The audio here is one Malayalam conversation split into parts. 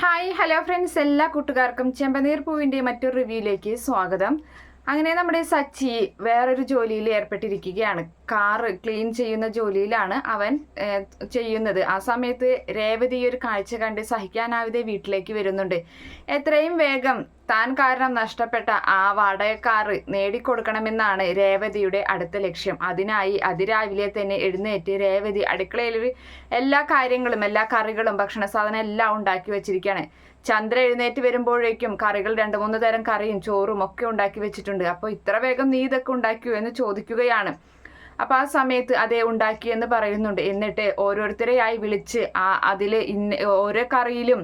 ഹായ് ഹലോ ഫ്രണ്ട്സ് എല്ലാ കൂട്ടുകാർക്കും ചെമ്പനീർ പൂവിന്റെ മറ്റൊരു റിവ്യൂയിലേക്ക് സ്വാഗതം. അങ്ങനെ നമ്മുടെ സച്ചി വേറൊരു ജോലിയിൽ ഏർപ്പെട്ടിരിക്കുകയാണ്. കാർ ക്ലീൻ ചെയ്യുന്ന ജോലിയിലാണ് അവൻ ചെയ്യുന്നത്. ആ സമയത്ത് രേവതി ഒരു കാഴ്ച കണ്ട് സഹിക്കാനാവിതെ വീട്ടിലേക്ക് വരുന്നുണ്ട്. എത്രയും വേഗം താൻ കാരണം നഷ്ടപ്പെട്ട ആ വാടകക്കാറ് നേടിക്കൊടുക്കണമെന്നാണ് രേവതിയുടെ അടുത്ത ലക്ഷ്യം. അതിനായി അതിരാവിലെ തന്നെ എഴുന്നേറ്റ് രേവതി അടുക്കളയിൽ എല്ലാ കാര്യങ്ങളും എല്ലാ കറികളും ഭക്ഷണ സാധനം എല്ലാം ഉണ്ടാക്കി വെച്ചിരിക്കുകയാണ്. ചന്ദ്ര എഴുന്നേറ്റ് വരുമ്പോഴേക്കും കറികൾ രണ്ട് മൂന്ന് തരം കറിയും ചോറും ഒക്കെ ഉണ്ടാക്കി വെച്ചിട്ടുണ്ട്. അപ്പോൾ ഇത്ര വേഗം നീ ഇതൊക്കെ ഉണ്ടാക്കിയോ എന്ന് ചോദിക്കുകയാണ്. അപ്പോൾ ആ സമയത്ത് അതേ ഉണ്ടാക്കി എന്ന് പറയുന്നുണ്ട്. എന്നിട്ട് ഓരോരുത്തരെയായി വിളിച്ച് ആ അതിൽ ഇന്ന ഓരോ കറിയിലും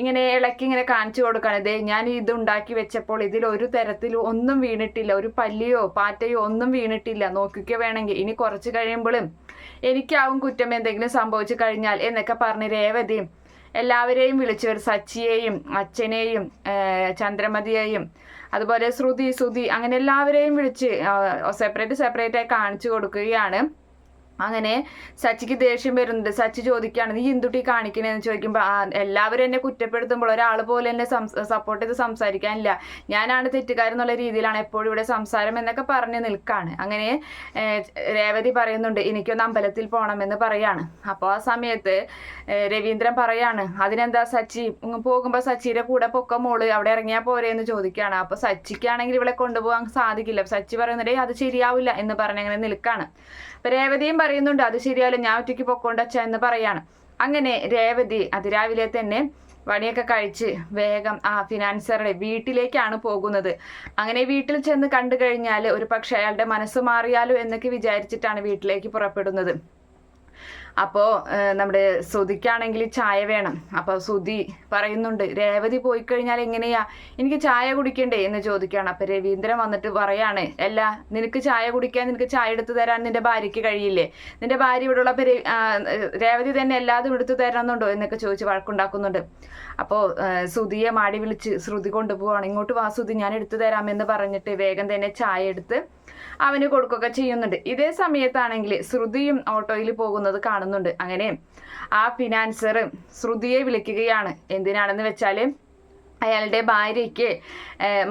ഇങ്ങനെ ഇളക്കി ഇങ്ങനെ കാണിച്ചു കൊടുക്കണം ദേ ഞാൻ ഇത് ഉണ്ടാക്കി വെച്ചപ്പോൾ ഇതിൽ ഒരു തരത്തിലും ഒന്നും വീണിട്ടില്ല. ഒരു പല്ലിയോ പാറ്റയോ ഒന്നും വീണിട്ടില്ല. നോക്കിക്കോ വേണമെങ്കിൽ. ഇനി കുറച്ച് കഴിയുമ്പോഴും എനിക്കാവും കുറ്റം എന്തെങ്കിലും സംഭവിച്ചു കഴിഞ്ഞാൽ എന്നൊക്കെ പറഞ്ഞ് രേവതിയും എല്ലാവരെയും വിളിച്ചു സച്ചിയെയും അച്ഛനെയും ചന്ദ്രമതിയെയും അതുപോലെ ശ്രുതി ശ്രുതി അങ്ങനെ എല്ലാവരെയും വിളിച്ച് സെപ്പറേറ്റ് സെപ്പറേറ്റ് ആയി കാണിച്ചു കൊടുക്കുകയാണ്. അങ്ങനെ സച്ചിക്ക് ദേഷ്യം വരുന്നുണ്ട്. സച്ചി ചോദിക്കുകയാണ് നീ എന്തുട്ടി കാണിക്കണേന്ന്? ചോദിക്കുമ്പോൾ എല്ലാവരും എന്നെ കുറ്റപ്പെടുത്തുമ്പോൾ ഒരാൾ പോലെ എന്നെ സപ്പോർട്ട് ചെയ്ത് സംസാരിക്കാനില്ല. ഞാനാണ് തെറ്റുകാരെന്നുള്ള രീതിയിലാണ് എപ്പോഴും ഇവിടെ സംസാരം എന്നൊക്കെ പറഞ്ഞ് നിൽക്കാണ്. അങ്ങനെ രേവതി പറയുന്നുണ്ട് എനിക്കൊന്ന് അമ്പലത്തിൽ പോകണമെന്ന് പറയാണ്. അപ്പോൾ ആ സമയത്ത് രവീന്ദ്രൻ പറയാണ് അതിനെന്താ സച്ചി? പോകുമ്പോൾ സച്ചിയുടെ കൂടെ പൊക്ക മോൾ? അവിടെ ഇറങ്ങിയാൽ പോരെ എന്ന് ചോദിക്കുകയാണ്. അപ്പോൾ സച്ചിക്കാണെങ്കിൽ ഇവിടെ കൊണ്ടുപോകാൻ സാധിക്കില്ല. സച്ചി പറയുന്നുണ്ട് അത് ശരിയാവില്ല എന്ന് പറഞ്ഞങ്ങനെ നിൽക്കാണ്. അപ്പൊ രേവതിയും പറയുന്നുണ്ട് അത് ശരിയാവില്ല ഞാൻ ഒറ്റയ്ക്ക് പൊക്കോണ്ടച്ച എന്ന് പറയാണ്. അങ്ങനെ രേവതി അതിരാവിലെ തന്നെ പണിയൊക്കെ കഴിച്ച് വേഗം ആ ഫിനാൻസറുടെ വീട്ടിലേക്കാണ് പോകുന്നത്. അങ്ങനെ വീട്ടിൽ ചെന്ന് കണ്ടു കഴിഞ്ഞാൽ ഒരു പക്ഷേ അയാളുടെ മനസ്സ് മാറിയാലോ എന്നൊക്കെ വിചാരിച്ചിട്ടാണ് വീട്ടിലേക്ക് പുറപ്പെടുന്നത്. അപ്പോൾ നമ്മുടെ ശ്രുതിക്കാണെങ്കിൽ ചായ വേണം. അപ്പോൾ ശ്രുതി പറയുന്നുണ്ട് രേവതി പോയി കഴിഞ്ഞാൽ എങ്ങനെയാ? എനിക്ക് ചായ കുടിക്കണ്ടേ എന്ന് ചോദിക്കുകയാണ്. അപ്പോൾ രവീന്ദ്രൻ വന്നിട്ട് പറയാണ് അല്ല നിനക്ക് ചായ കുടിക്കാൻ നിനക്ക് ചായ എടുത്തു തരാൻ നിന്റെ ഭാര്യയ്ക്ക് കഴിയില്ലേ? നിന്റെ ഭാര്യ ഇവിടെ ഉള്ള രേവതി തന്നെ എല്ലാതും എടുത്തു തരണമെന്നുണ്ടോ എന്നൊക്കെ ചോദിച്ച് വഴക്കുണ്ടാക്കുന്നുണ്ട്. അപ്പോൾ ശ്രുതിയെ മാടി വിളിച്ച് ശ്രുതി കൊണ്ടുപോവാണ്. ഇങ്ങോട്ട് വാ ശ്രുതി ഞാൻ എടുത്തു തരാമെന്ന് പറഞ്ഞിട്ട് വേഗം തന്നെ ചായ എടുത്ത് അവന് കൊടുക്കുകയൊക്കെ ചെയ്യുന്നുണ്ട്. ഇതേ സമയത്താണെങ്കിൽ ശ്രുതിയും ഓട്ടോയിൽ പോകുന്നത് കാണുന്നുണ്ട്. അങ്ങനെ ആ ഫിനാൻസർ ശ്രുതിയെ വിളിക്കുകയാണ്. എന്തിനാണെന്ന് വെച്ചാൽ അയാളുടെ ഭാര്യയ്ക്ക്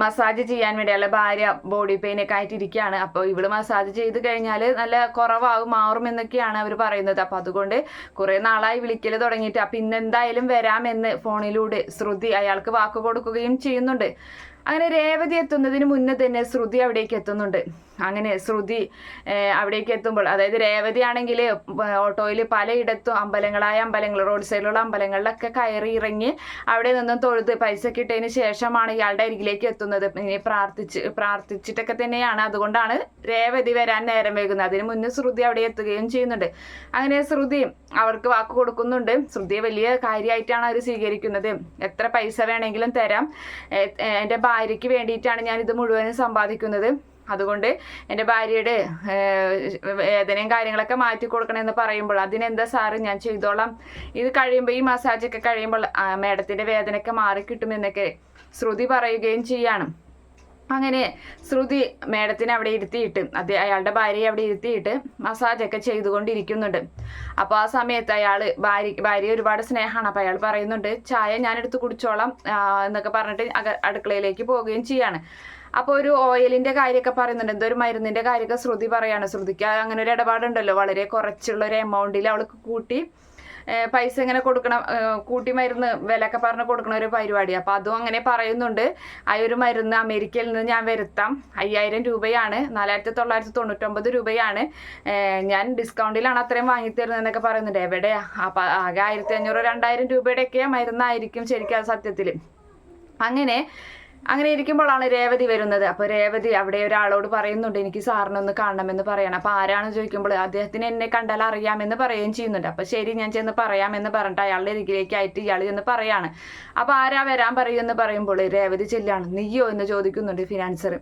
മസാജ് ചെയ്യാൻ വേണ്ടി അയാളുടെ ഭാര്യ ബോഡി പെയിനൊക്കെ ആയിട്ടിരിക്കുകയാണ്. അപ്പോൾ ഇവൾ മസാജ് ചെയ്ത് കഴിഞ്ഞാൽ നല്ല കുറവാകും മാറും എന്നൊക്കെയാണ് അവർ പറയുന്നത്. അപ്പോൾ അതുകൊണ്ട് കുറേ നാളായി വിളിക്കൽ തുടങ്ങിയിട്ട്. അപ്പം ഇന്ന് എന്തായാലും വരാമെന്ന് ഫോണിലൂടെ ശ്രുതി അയാൾക്ക് വാക്ക് കൊടുക്കുകയും ചെയ്യുന്നുണ്ട്. അങ്ങനെ രേവതി എത്തുന്നതിന് മുന്നേ തന്നെ ശ്രുതി അവിടേക്ക് എത്തുന്നുണ്ട്. അങ്ങനെ ശ്രുതി അവിടേക്ക് എത്തുമ്പോൾ അതായത് രേവതി ആണെങ്കിൽ ഓട്ടോയിൽ പലയിടത്തും അമ്പലങ്ങളായ അമ്പലങ്ങൾ റോഡ് സൈഡിലുള്ള അമ്പലങ്ങളിലൊക്കെ കയറി ഇറങ്ങി അവിടെ നിന്നും തൊഴുത് പൈസ കിട്ടിയതിന് ശേഷമാണ് ഇയാളുടെ അരികിലേക്ക് എത്തുന്നത്. ഇനി പ്രാർത്ഥിച്ച് പ്രാർത്ഥിച്ചിട്ടൊക്കെ തന്നെയാണ്. അതുകൊണ്ടാണ് രേവതി വരാൻ നേരം വൈകുന്നത്. അതിന് മുന്നേ ശ്രുതി അവിടെ എത്തുകയും ചെയ്യുന്നുണ്ട്. അങ്ങനെ ശ്രുതി അവർക്ക് വാക്ക് കൊടുക്കുന്നുണ്ട്. ശ്രുതിയെ വലിയ കാര്യമായിട്ടാണ് അവർ സ്വീകരിക്കുന്നത്. എത്ര പൈസ വേണമെങ്കിലും തരാം. എന്റെ ഭാര്യയ്ക്ക് വേണ്ടിയിട്ടാണ് ഞാൻ ഇത് മുഴുവനും സമ്പാദിക്കുന്നത്. അതുകൊണ്ട് എന്റെ ഭാര്യയുടെ വേദനയും കാര്യങ്ങളൊക്കെ മാറ്റി കൊടുക്കണമെന്ന് പറയുമ്പോൾ അതിനെന്താ സാറ് ഞാൻ ചെയ്തോളാം. ഇത് കഴിയുമ്പോൾ ഈ മസാജൊക്കെ കഴിയുമ്പോൾ മേഡത്തിന്റെ വേദനയൊക്കെ മാറിക്കിട്ടുമെന്നൊക്കെ ശ്രുതി പറയുകയും ചെയ്യാണ്. അങ്ങനെ ശ്രുതി മേഡത്തിനെ അവിടെ ഇരുത്തിയിട്ട് അത് അയാളുടെ ഭാര്യയെ അവിടെ ഇരുത്തിയിട്ട് മസാജൊക്കെ ചെയ്തുകൊണ്ടിരിക്കുന്നുണ്ട്. അപ്പോൾ ആ സമയത്ത് അയാൾ ഭാര്യ ഭാര്യ ഒരുപാട് സ്നേഹമാണ്. അപ്പോൾ അയാൾ പറയുന്നുണ്ട് ചായ ഞാനെടുത്ത് കുടിച്ചോളാം എന്നൊക്കെ പറഞ്ഞിട്ട് അടുക്കളയിലേക്ക് പോവുകയും ചെയ്യാണ്. അപ്പോൾ ഒരു ഓയിലിന്റെ കാര്യമൊക്കെ പറയുന്നുണ്ട്. എന്തോ ഒരു മരുന്നിന്റെ കാര്യമൊക്കെ ശ്രുതി പറയാണ്. ശ്രുതിക്ക് അങ്ങനെ ഒരു ഇടപാടുണ്ടല്ലോ. വളരെ കുറച്ചുള്ള ഒരു എമൗണ്ടിൽ അവൾക്ക് കൂട്ടി പൈസ ഇങ്ങനെ കൊടുക്കണം കൂട്ടി മരുന്ന് വിലയൊക്കെ പറഞ്ഞ് കൊടുക്കണ ഒരു പരിപാടി. അപ്പോൾ അതും അങ്ങനെ പറയുന്നുണ്ട്. ആ ഒരു മരുന്ന് അമേരിക്കയിൽ നിന്ന് ഞാൻ വരുത്താം. അയ്യായിരം രൂപയാണ്. നാലായിരത്തി തൊള്ളായിരത്തി തൊണ്ണൂറ്റൊമ്പത് രൂപയാണ് ഞാൻ ഡിസ്കൗണ്ടിലാണ് അത്രയും വാങ്ങിത്തരുന്നതെന്നൊക്കെ പറയുന്നുണ്ട്. എവിടെയാ? അപ്പം ആകെ ആയിരത്തി അഞ്ഞൂറ് രണ്ടായിരം രൂപയുടെയൊക്കെ മരുന്നായിരിക്കും ശരിക്കും അത് സത്യത്തിൽ അങ്ങനെ അങ്ങനെ ഇരിക്കുമ്പോഴാണ് രേവതി വരുന്നത്. അപ്പോൾ രേവതി അവിടെ ഒരാളോട് പറയുന്നുണ്ട് എനിക്ക് സാറിനൊന്ന് കാണണമെന്ന് പറയണം. അപ്പോൾ ആരാണെന്ന് ചോദിക്കുമ്പോൾ അദ്ദേഹത്തിന് എന്നെ കണ്ടാൽ അറിയാമെന്ന് പറയുകയും ചെയ്യുന്നുണ്ട്. അപ്പോൾ ശരി ഞാൻ ചെന്ന് പറയാമെന്ന് പറഞ്ഞിട്ട് അയാളുടെ അരികിലേക്ക് ആയിട്ട് ഇയാൾ ചെന്ന് പറയാണ്. അപ്പോൾ ആരാ വരാൻ പറയുമെന്ന് പറയുമ്പോൾ രേവതി ചെല്ലാണ് നീയോ? എന്ന് ചോദിക്കുന്നുണ്ട് ഫിനാൻസർ.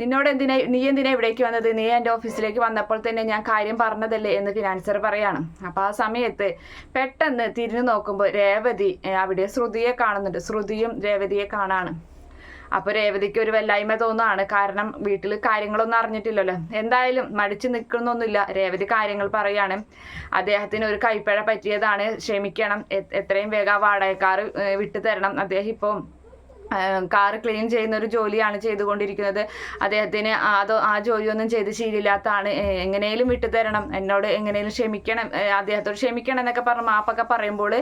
നിന്നോട് എന്തിനാ നീ എന്തിനാ ഇവിടേക്ക് വന്നത്? നീ എന്റെ ഓഫീസിലേക്ക് വന്നപ്പോൾ തന്നെ ഞാൻ കാര്യം പറഞ്ഞതല്ലേ? എന്ന് ഫിനാൻസർ പറയാണ്. അപ്പോൾ ആ സമയത്ത് പെട്ടെന്ന് തിരിഞ്ഞു നോക്കുമ്പോൾ രേവതി അവിടെ ശ്രുതിയെ കാണുന്നുണ്ട്. ശ്രുതിയും രേവതിയെ കാണാണ്. അപ്പോൾ രേവതിക്ക് ഒരു വല്ലായ്മ തോന്നുകയാണ് കാരണം വീട്ടിൽ കാര്യങ്ങളൊന്നും അറിഞ്ഞിട്ടില്ലല്ലോ. എന്തായാലും മടിച്ചു നിൽക്കുന്നൊന്നുമില്ല. രേവതി കാര്യങ്ങൾ പറയാണ് അദ്ദേഹത്തിന് ഒരു കൈപ്പഴ പറ്റിയതാണ്. ക്ഷമിക്കണം. എത്രയും വേഗം ആ വാടകക്കാർ വിട്ടു തരണം. അദ്ദേഹം ഇപ്പോൾ കാർ ക്ലീൻ ചെയ്യുന്ന ഒരു ജോലിയാണ് ചെയ്തുകൊണ്ടിരിക്കുന്നത്. അദ്ദേഹത്തിന് അത് ആ ജോലിയൊന്നും ചെയ്ത് ശീലില്ലാത്തതാണ്. എങ്ങനെയും വിട്ടു തരണം. എന്നോട് എങ്ങനെയും ക്ഷമിക്കണം. അദ്ദേഹത്തോട് ക്ഷമിക്കണം എന്നൊക്കെ പറഞ്ഞ് മാപ്പൊക്കെ പറയുമ്പോൾ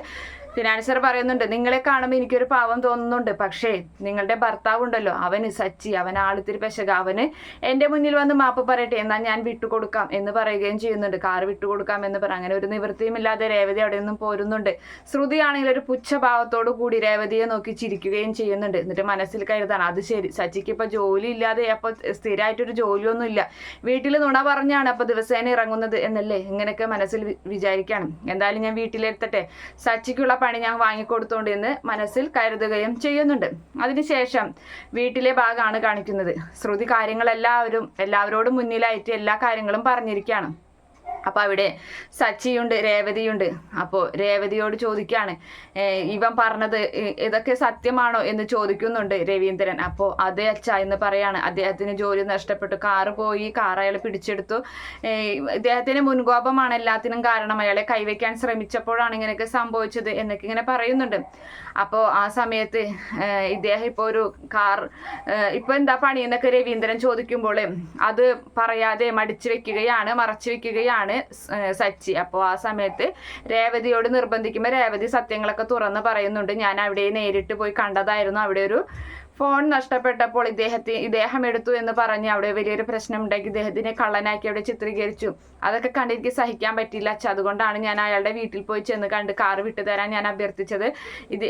ഫിനാൻസർ പറയുന്നുണ്ട് നിങ്ങളെ കാണുമ്പോൾ എനിക്കൊരു പാവം തോന്നുന്നുണ്ട്. പക്ഷേ നിങ്ങളുടെ ഭർത്താവ് ഉണ്ടല്ലോ അവന് സച്ചി അവൻ ആളിത്തിരി പെശക അവന് എന്റെ മുന്നിൽ വന്ന് മാപ്പ് പറയട്ടെ എന്നാൽ ഞാൻ വിട്ടുകൊടുക്കാം എന്ന് പറയുകയും ചെയ്യുന്നുണ്ട്. കാർ വിട്ടുകൊടുക്കാം എന്ന് പറ അങ്ങനെ ഒരു നിവൃത്തിയുമില്ലാതെ രേവതി അവിടെ നിന്നും പോരുന്നുണ്ട്. ശ്രുതി ആണെങ്കിൽ ഒരു പുച്ഛഭാവത്തോടു കൂടി രേവതിയെ നോക്കി ചിരിക്കുകയും ചെയ്യുന്നുണ്ട്. എന്നിട്ട് മനസ്സിൽ കരുതാണ് അത് ശരി സച്ചിക്ക് ഇപ്പോൾ ജോലി ഇല്ലാതെ അപ്പോൾ സ്ഥിരമായിട്ടൊരു ജോലിയൊന്നും ഇല്ല. വീട്ടിൽ നുണ പറഞ്ഞാണ് അപ്പോൾ ദിവസേന ഇറങ്ങുന്നത് എന്നല്ലേ? ഇങ്ങനെയൊക്കെ മനസ്സിൽ വിചാരിക്കാണ്. എന്തായാലും ഞാൻ വീട്ടിലെത്തട്ടെ. സച്ചിക്കുള്ള പണി ഞാൻ വാങ്ങിക്കൊടുത്തോണ്ട് എന്ന് മനസ്സിൽ കരുതുകയും ചെയ്യുന്നുണ്ട്. അതിനുശേഷം വീട്ടിലെ ഭാഗമാണ് കാണിക്കുന്നത്. ശ്രുതി കാര്യങ്ങളെല്ലാവരും എല്ലാവരോടും മുന്നിലായിട്ട് എല്ലാ കാര്യങ്ങളും പറഞ്ഞിരിക്കുകയാണ്. അപ്പോൾ അവിടെ സച്ചിയുണ്ട് രേവതിയുണ്ട്. അപ്പോൾ രേവതിയോട് ചോദിക്കുകയാണ് ഇവൻ പറഞ്ഞത് ഇതൊക്കെ സത്യമാണോ എന്ന് ചോദിക്കുന്നുണ്ട് രവീന്ദ്രൻ. അപ്പോൾ അതെ അച്ഛ എന്ന് പറയാണ്. അദ്ദേഹത്തിന് ജോലി നഷ്ടപ്പെട്ടു. കാറ് പോയി കാർ അയാൾ പിടിച്ചെടുത്തു. ഇദ്ദേഹത്തിന് മുൻകോപമാണ് എല്ലാത്തിനും കാരണം. അയാളെ കൈവയ്ക്കാൻ ശ്രമിച്ചപ്പോഴാണ് ഇങ്ങനെയൊക്കെ സംഭവിച്ചത് എന്നൊക്കെ ഇങ്ങനെ പറയുന്നുണ്ട്. അപ്പോൾ ആ സമയത്ത് ഇദ്ദേഹം ഇപ്പോൾ ഒരു കാർ ഇപ്പൊ എന്താ പണിയെന്നൊക്കെ രവീന്ദ്രൻ ചോദിക്കുമ്പോൾ അത് പറയാതെ മടിച്ചു വെക്കുകയാണ് മറച്ചു വെക്കുകയാണ്. സച്ചി. അപ്പോൾ ആ സമയത്ത് രേവതിയോട് നിർബന്ധിക്കുമ്പോൾ രേവതി സത്യങ്ങളൊക്കെ തുറന്ന് പറയുന്നുണ്ട്. ഞാൻ അവിടെ നേരിട്ട് പോയി കണ്ടതായിരുന്നു. അവിടെ ഒരു ഫോൺ നഷ്ടപ്പെട്ടപ്പോൾ ഇദ്ദേഹത്തെ ഇദ്ദേഹം എടുത്തു എന്ന് പറഞ്ഞ് അവിടെ വലിയൊരു പ്രശ്നം ഉണ്ടാക്കി ഇദ്ദേഹത്തിനെ കള്ളനാക്കി അവിടെ ചിത്രീകരിച്ചു. അതൊക്കെ കണ്ട് എനിക്ക് സഹിക്കാൻ പറ്റില്ല അച്ഛ. അതുകൊണ്ടാണ് ഞാൻ അയാളുടെ വീട്ടിൽ പോയി ചെന്ന് കണ്ട് കാറ് വിട്ടുതരാൻ ഞാൻ അഭ്യർത്ഥിച്ചത്. ഇത്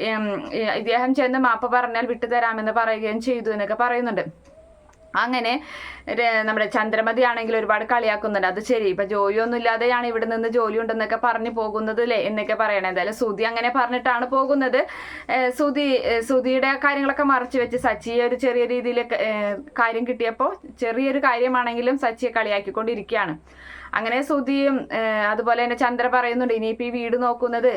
ഇദ്ദേഹം ചെന്ന് മാപ്പ് പറഞ്ഞാൽ വിട്ടുതരാമെന്ന് പറയുകയും ചെയ്തു എന്നൊക്കെ പറയുന്നുണ്ട്. അങ്ങനെ നമ്മുടെ ചന്ദ്രമതി ആണെങ്കിൽ ഒരുപാട് കളിയാക്കുന്നുണ്ട്. അത് ശരി ഇപ്പൊ ജോലിയൊന്നും ഇല്ലാതെയാണ് ഇവിടെ നിന്ന് ജോലി ഉണ്ടെന്നൊക്കെ പറഞ്ഞു പോകുന്നത് അല്ലേ എന്നൊക്കെ പറയണേ. എന്തായാലും സുധി അങ്ങനെ പറഞ്ഞിട്ടാണ് പോകുന്നത്. സുതി സുധി സുധിയുടെ കാര്യങ്ങളൊക്കെ മറച്ചു വെച്ച് സച്ചിയെ ഒരു ചെറിയ രീതിയിൽ കാര്യം കിട്ടിയപ്പോൾ ചെറിയൊരു കാര്യമാണെങ്കിലും സച്ചിയെ കളിയാക്കിക്കൊണ്ടിരിക്കുകയാണ്. അങ്ങനെ ശ്രുതിയും അതുപോലെ തന്നെ ചന്ദ്ര പറയുന്നുണ്ട് ഇനിയിപ്പോൾ ഈ വീട് നോക്കുന്നത്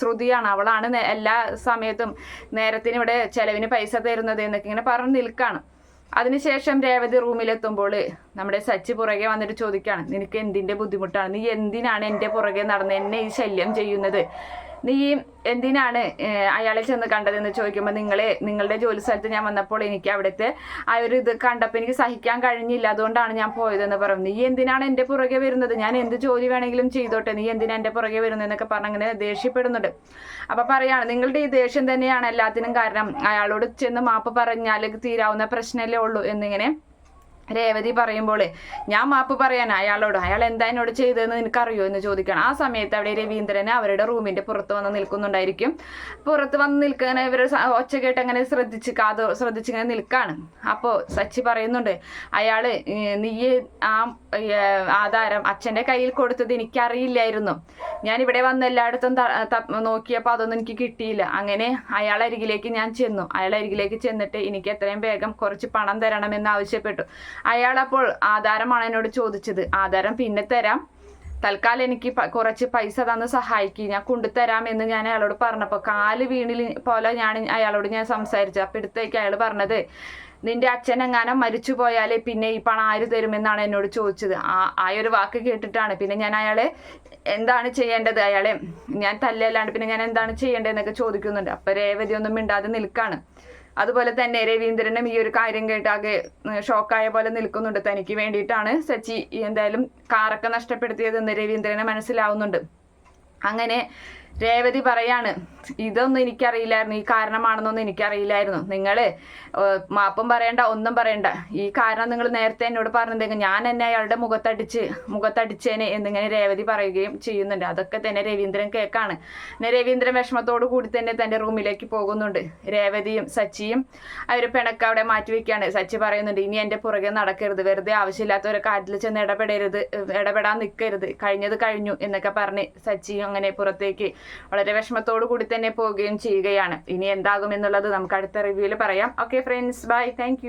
ശ്രുതിയാണ്. അവളാണ് എല്ലാ സമയത്തും നേരത്തിന് ഇവിടെ ചെലവിന് പൈസ തരുന്നത് എന്നൊക്കെ ഇങ്ങനെ പറഞ്ഞു നിൽക്കുകയാണ് അതിനുശേഷം രേവതി റൂമിലെത്തുമ്പോൾ നമ്മുടെ സച്ചി പുറകെ വന്നിട്ട് ചോദിക്കുകയാണ് നിനക്ക് എന്തിന്റെ ബുദ്ധിമുട്ടാണ്? നീ എന്തിനാണ് എന്റെ പുറകെ നടന്ന് എന്നെ ഈ ശല്യം ചെയ്യുന്നത്? നീ എന്തിനാണ് അയാളെ ചെന്ന് കണ്ടതെന്ന് ചോദിക്കുമ്പോൾ നിങ്ങൾ നിങ്ങളുടെ ജോലി സ്ഥലത്ത് ഞാൻ വന്നപ്പോൾ എനിക്ക് അവിടുത്തെ ആ ഒരു ഇത് കണ്ടപ്പോൾ എനിക്ക് സഹിക്കാൻ കഴിഞ്ഞില്ല. അതുകൊണ്ടാണ് ഞാൻ പോയതെന്ന് പറഞ്ഞു. നീ എന്തിനാണ് എന്റെ പുറകെ വരുന്നത്? ഞാൻ എന്ത് ജോലി വേണമെങ്കിലും ചെയ്തോട്ടെ. നീ എന്തിനാ എന്റെ പുറകെ വരുന്നതെന്നൊക്കെ പറഞ്ഞ് അങ്ങനെ ദേഷ്യപ്പെടുന്നുണ്ട്. അപ്പോൾ പറയാണ് നിങ്ങളുടെ ഈ ദേഷ്യം തന്നെയാണ് എല്ലാത്തിനും കാരണം. അയാളോട് ചെന്ന് മാപ്പ് പറഞ്ഞാൽ തീരാവുന്ന പ്രശ്നമല്ലേ ഉള്ളൂ എന്നിങ്ങനെ രേവതി പറയുമ്പോൾ ഞാൻ മാപ്പ് പറയാൻ അയാളോട് അയാൾ എന്താ എന്നോട് ചെയ്തതെന്ന് നിനക്കറിയോ? എന്ന് ചോദിക്കണം. ആ സമയത്ത് അവിടെ രവീന്ദ്രനെ അവരുടെ റൂമിന്റെ പുറത്ത് വന്ന് നിൽക്കുന്നുണ്ടായിരിക്കും. പുറത്ത് വന്ന് നിൽക്കാൻ ഇവർ ഒച്ച കേട്ട് അങ്ങനെ ശ്രദ്ധിച്ച് കാത് ശ്രദ്ധിച്ച് ഇങ്ങനെ നിൽക്കാണ്. അപ്പോൾ സച്ചി പറയുന്നുണ്ട് അയാൾ നീ ആ ആധാരം അച്ഛന്റെ കയ്യിൽ കൊടുത്തത് എനിക്കറിയില്ലായിരുന്നു. ഞാൻ ഇവിടെ വന്ന് എല്ലായിടത്തും നോക്കിയപ്പോൾ അതൊന്നും എനിക്ക് കിട്ടിയില്ല. അങ്ങനെ അയാൾ അരികിലേക്ക് ഞാൻ ചെന്നു. അയാൾ അരികിലേക്ക് ചെന്നിട്ട് എനിക്ക് എത്രയും വേഗം കുറച്ച് പണം തരണമെന്ന് ആവശ്യപ്പെട്ടു. അയാൾ അപ്പോൾ ആധാരമാണ് എന്നോട് ചോദിച്ചത്. ആധാരം പിന്നെ തരാം. തൽക്കാലം എനിക്ക് കുറച്ച് പൈസ തന്ന് സഹായിക്കും. ഞാൻ കൊണ്ടുതരാം എന്ന് ഞാൻ അയാളോട് പറഞ്ഞപ്പോൾ കാൽ വീണിൽ പോലെ ഞാൻ അയാളോട് ഞാൻ സംസാരിച്ചു. അപ്പം എടുത്തേക്ക് അയാൾ പറഞ്ഞത് നിന്റെ അച്ഛൻ എങ്ങാനും മരിച്ചു പോയാലേ പിന്നെ ഈ പണം ആര് തരുമെന്നാണ് എന്നോട് ചോദിച്ചത്. ആ ആ ഒരു വാക്ക് കേട്ടിട്ടാണ്. പിന്നെ ഞാൻ അയാളെ എന്താണ് ചെയ്യേണ്ടത് അയാളെ? ഞാൻ തല്ലല്ലാണ്ട് പിന്നെ ഞാൻ എന്താണ് ചെയ്യേണ്ടതെന്നൊക്കെ ചോദിക്കുന്നുണ്ട്. അപ്പം രേവതി ഒന്നും മിണ്ടാതെ നിൽക്കാണ്. അതുപോലെ തന്നെ രവീന്ദ്രനും ഈ ഒരു കാര്യം കേട്ടാകെ ഷോക്കായ പോലെ നിൽക്കുന്നുണ്ട്. തനിക്ക് വേണ്ടിയിട്ടാണ് സച്ചി എന്തായാലും കാറൊക്കെ നഷ്ടപ്പെടുത്തിയതെന്ന് രവീന്ദ്രനെ മനസ്സിലാവുന്നുണ്ട്. അങ്ങനെ രേവതി പറയാണ് ഇതൊന്നും എനിക്കറിയില്ലായിരുന്നു. ഈ കാരണമാണെന്നൊന്നും എനിക്കറിയില്ലായിരുന്നു. നിങ്ങൾ മാപ്പും പറയണ്ട ഒന്നും പറയണ്ട. ഈ കാരണം നിങ്ങൾ നേരത്തെ എന്നോട് പറഞ്ഞതെങ്കിൽ ഞാൻ എന്നെ അയാളുടെ മുഖത്തടിച്ച് മുഖത്തടിച്ചേനെ എന്നിങ്ങനെ രേവതി പറയുകയും ചെയ്യുന്നുണ്ട്. അതൊക്കെ തന്നെ രവീന്ദ്രൻ കേൾക്കാണ് പിന്നെ രവീന്ദ്രൻ വിഷമത്തോടു കൂടി തന്നെ തന്റെ റൂമിലേക്ക് പോകുന്നുണ്ട്. രേവതിയും സച്ചിയും അവർ പിണക്ക അവിടെ മാറ്റി വെക്കുകയാണ്. സച്ചി പറയുന്നുണ്ട് ഇനി എന്റെ പുറകെ നടക്കരുത്. വെറുതെ ആവശ്യമില്ലാത്ത ഒരു കാര്യത്തിൽ ചെന്ന് ഇടപെടരുത്. ഇടപെടാൻ നിൽക്കരുത് കഴിഞ്ഞത് കഴിഞ്ഞു എന്നൊക്കെ പറഞ്ഞ് സച്ചിയും അങ്ങനെ പുറത്തേക്ക് വളരെ വിഷമത്തോടു കൂടി തന്നെ പോവുകയും ചെയ്യുകയാണ്. ഇനി എന്താകും എന്നുള്ളത് നമുക്ക് അടുത്ത റിവ്യൂവിൽ പറയാം. Okay friends bye thank